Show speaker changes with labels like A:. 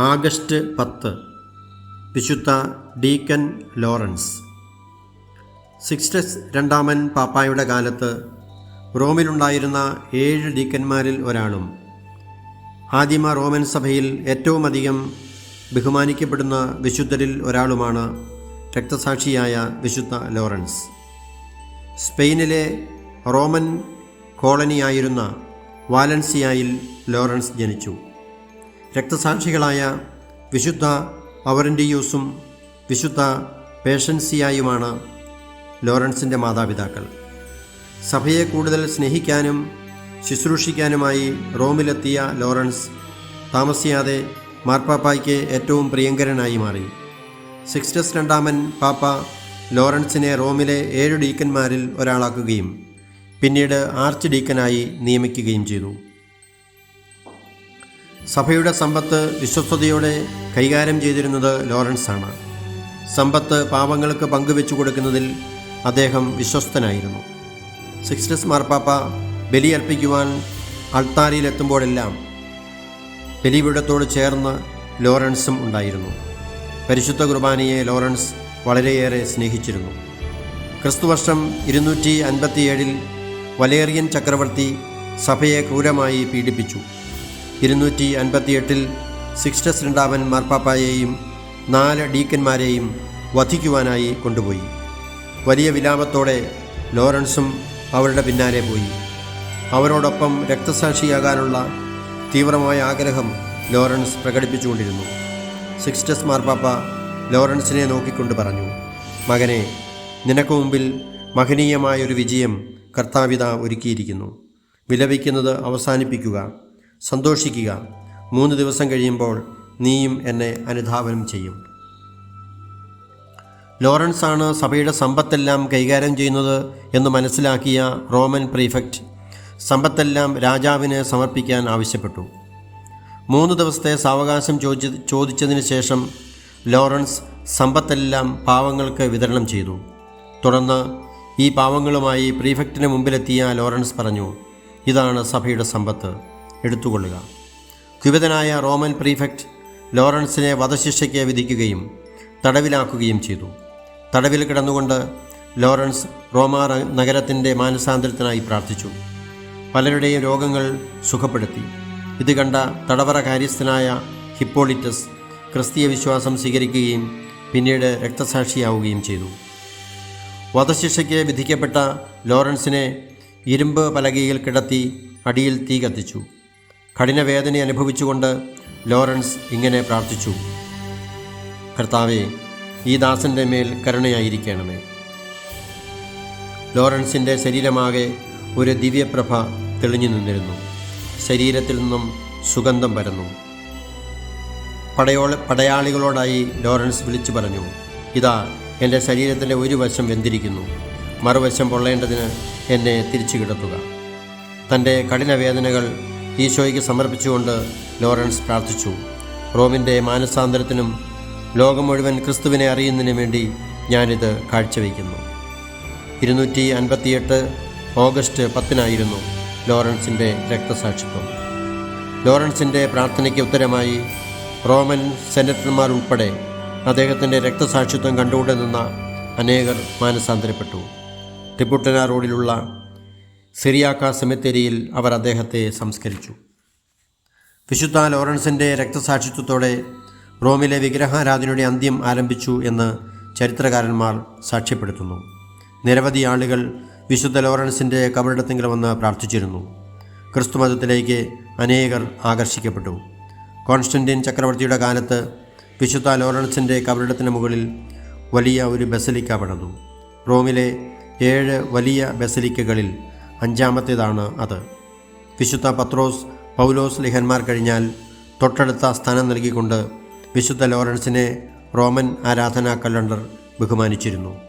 A: August പത്ത്. വിശുദ്ധ deacon Lawrence. Sixtus രണ്ടാമൻ പാപ്പായുടെ കാലത്ത് റോമിലുണ്ടായിരുന്ന ഏഴ് ഡീക്കന്മാരിൽ ഒരാളും ആദിമ റോമൻ സഭയിൽ ഏറ്റവും അധികം ബഹുമാനിക്കപ്പെടുന്ന വിശുദ്ധരിൽ ഒരാളുമാണ് രക്തസാക്ഷിയായ വിശുദ്ധ ലോറൻസ്. സ്പെയിനിലെ റോമൻ കോളനിയായിരുന്ന വാലൻസിയായിൽ ലോറൻസ് ജനിച്ചു. രക്തസാക്ഷികളായ വിശുദ്ധ അവറൻഡിയൂസും വിശുദ്ധ പേഷൻസിയായുമാണ് ലോറൻസിന്റെ മാതാപിതാക്കൾ. സഭയെ കൂടുതൽ സ്നേഹിക്കാനും ശുശ്രൂഷിക്കാനുമായി റോമിലെത്തിയ ലോറൻസ് താമസിയാതെ മാർപ്പാപ്പായ്ക്ക് ഏറ്റവും പ്രിയങ്കരനായി മാറി. സിക്സ്റ്റസ് രണ്ടാമൻ പാപ്പ ലോറൻസിനെ റോമിലെ ഏഴ് ഡീക്കന്മാരിൽ ഒരാളാക്കുകയും പിന്നീട് ആർച്ച് ഡീക്കനായി നിയമിക്കുകയും ചെയ്തു. സഭയുടെ സമ്പത്ത് വിശ്വസ്തയോടെ കൈകാര്യം ചെയ്തിരുന്നത് ലോറൻസ് ആണ് സമ്പത്ത് പാപങ്ങൾക്ക് പങ്കുവെച്ചു കൊടുക്കുന്നതിൽ അദ്ദേഹം വിശ്വസ്തനായിരുന്നു. സിക്സ്റ്റസ് മാർപ്പാപ്പ ബലിയർപ്പിക്കുവാൻ അൾത്താരിയിലെത്തുമ്പോഴെല്ലാം ബലിപീഠത്തോട് ചേർന്ന് ലോറൻസും ഉണ്ടായിരുന്നു. പരിശുദ്ധ കുർബാനയെ ലോറൻസ് വളരെയേറെ സ്നേഹിച്ചിരുന്നു. ക്രിസ്തുവർഷം ഇരുന്നൂറ്റി അൻപത്തിയേഴിൽ വലേറിയൻ ചക്രവർത്തി സഭയെ ക്രൂരമായി പീഡിപ്പിച്ചു. ഇരുന്നൂറ്റി അൻപത്തിയെട്ടിൽ സിക്സ്റ്റസ് രണ്ടാമൻ മാർപ്പാപ്പായെയും നാല് ഡീക്കന്മാരെയും വധിക്കുവാനായി കൊണ്ടുപോയി. വലിയ വിലാപത്തോടെ ലോറൻസും അവരുടെ പിന്നാലെ പോയി. അവരോടൊപ്പം രക്തസാക്ഷിയാകാനുള്ള തീവ്രമായ ആഗ്രഹം ലോറൻസ് പ്രകടിപ്പിച്ചുകൊണ്ടിരുന്നു. സിക്സ്റ്റസ് മാർപ്പാപ്പ ലോറൻസിനെ നോക്കിക്കൊണ്ട് പറഞ്ഞു മകനെ നിനക്ക് മുമ്പിൽ മഹനീയമായൊരു വിജയം കർത്താവിത ഒരുക്കിയിരിക്കുന്നു. വിലപിക്കുന്നത് അവസാനിപ്പിക്കുക. സന്തോഷിക്കുക. മൂന്ന് ദിവസം കഴിയുമ്പോൾ നീയും എന്നെ അനുധാവനം ചെയ്യും. ലോറൻസ് ആണ് സഭയുടെ സമ്പത്തെല്ലാം കൈകാര്യം ചെയ്യുന്നത് എന്ന് മനസ്സിലാക്കിയ റോമൻ പ്രീഫെക്റ്റ് സമ്പത്തെല്ലാം രാജാവിന് സമർപ്പിക്കാൻ ആവശ്യപ്പെട്ടു. മൂന്ന് ദിവസത്തെ സാവകാശം ചോദിച്ച ചോദിച്ചതിന് ശേഷം ലോറൻസ് സമ്പത്തെല്ലാം പാവങ്ങൾക്ക് വിതരണം ചെയ്തു. തുടർന്ന് ഈ പാവങ്ങളുമായി പ്രീഫെക്റ്റിന് മുമ്പിലെത്തിയ ലോറൻസ് പറഞ്ഞു ഇതാണ് സഭയുടെ സമ്പത്ത്. എടുത്തുകൊള്ളുക. കുപിതനായ റോമൻ പ്രീഫെക്റ്റ് ലോറൻസിനെ വധശിക്ഷയ്ക്ക് വിധിക്കുകയും തടവിലാക്കുകയും ചെയ്തു. തടവിൽ കിടന്നുകൊണ്ട് ലോറൻസ് റോമാ നഗരത്തിന്റെ മാനസാന്തരത്തിനായി പ്രാർത്ഥിച്ചു. പലരുടെയും രോഗങ്ങൾ സുഖപ്പെടുത്തി. ഇത് കണ്ട തടവറ കാര്യസ്ഥനായ ഹിപ്പോളിറ്റസ് ക്രിസ്തീയ വിശ്വാസം സ്വീകരിക്കുകയും പിന്നീട് രക്തസാക്ഷിയാവുകയും ചെയ്തു. വധശിക്ഷയ്ക്ക് വിധിക്കപ്പെട്ട ലോറൻസിനെ ഇരുമ്പ് പലകയിൽ കിടത്തി അടിയിൽ തീ കത്തിച്ചു. കഠിനവേദന അനുഭവിച്ചുകൊണ്ട് ലോറൻസ് ഇങ്ങനെ പ്രാർത്ഥിച്ചു. കർത്താവെ ഈ ദാസന്റെ മേൽ കരുണയായിരിക്കണമേ. ലോറൻസിന്റെ ശരീരമാകെ ഒരു ദിവ്യപ്രഭ തെളിഞ്ഞു നിന്നിരുന്നു. ശരീരത്തിൽ നിന്നും സുഗന്ധം പരന്നു. പടയോള പടയാളികളോടായി ലോറൻസ് വിളിച്ചു പറഞ്ഞു ഇതാ എന്റെ ശരീരത്തിന്റെ ഒരു വശം വെന്തിരിക്കുന്നു. മറുവശം പൊള്ളേണ്ടതിന് എന്നെ തിരിച്ചു കിടത്തുക. തന്റെ കഠിനവേദനകൾ ഈശോയ്ക്ക് സമർപ്പിച്ചുകൊണ്ട് ലോറൻസ് പ്രാർത്ഥിച്ചു. റോമിന്റെ മാനസാന്തരത്തിനും ലോകം മുഴുവൻ ക്രിസ്തുവിനെ അറിയുന്നതിനു വേണ്ടി ഞാനിത് കാഴ്ചവെക്കുന്നു ഇരുന്നൂറ്റി അൻപത്തിയെട്ട് ഓഗസ്റ്റ് പത്തിനായിരുന്നു ലോറൻസിന്റെ രക്തസാക്ഷിത്വം. ലോറൻസിന്റെ പ്രാർത്ഥനയ്ക്ക് ഉത്തരമായി റോമൻ സെനറ്റർമാർ ഉൾപ്പെടെ അദ്ദേഹത്തിന്റെ രക്തസാക്ഷിത്വം കണ്ടുകൊണ്ട് നിന്ന അനേകർ മാനസാന്തരപ്പെട്ടു. ട്രിപ്പുട്ടന റോഡിലുള്ള സിറിയാക്ക സെമിത്തേരിയിൽ അവർ അദ്ദേഹത്തെ സംസ്കരിച്ചു. വിശുദ്ധ ലോറൻസിന്റെ രക്തസാക്ഷിത്വത്തോടെ റോമിലെ വിഗ്രഹാരാധനയുടെ അന്ത്യം ആരംഭിച്ചു എന്ന് ചരിത്രകാരന്മാർ സാക്ഷ്യപ്പെടുത്തുന്നു. നിരവധി ആളുകൾ വിശുദ്ധ ലോറൻസിന്റെ കബറിടത്തെങ്കിൽ വന്ന് പ്രാർത്ഥിച്ചിരുന്നു. ക്രിസ്തുമതത്തിലേക്ക് അനേകർ ആകർഷിക്കപ്പെട്ടു. കോൺസ്റ്റന്റീൻ ചക്രവർത്തിയുടെ കാലത്ത് വിശുദ്ധ ലോറൻസിന്റെ കബറിടത്തിന് മുകളിൽ വലിയ ഒരു ബസലിക്ക പണിതു റോമിലെ ഏഴ് വലിയ ബസലിക്കകളിൽ അഞ്ചാമത്തേതാണ് അത്. വിശുദ്ധ പത്രോസ് പൗലോസ് ലിഹന്മാർ കഴിഞ്ഞാൽ തൊട്ടടുത്ത സ്ഥാനം നൽകിക്കൊണ്ട് വിശുദ്ധ ലോറൻസിനെ റോമൻ ആരാധനാ കലണ്ടർ ബഹുമാനിച്ചിരുന്നു.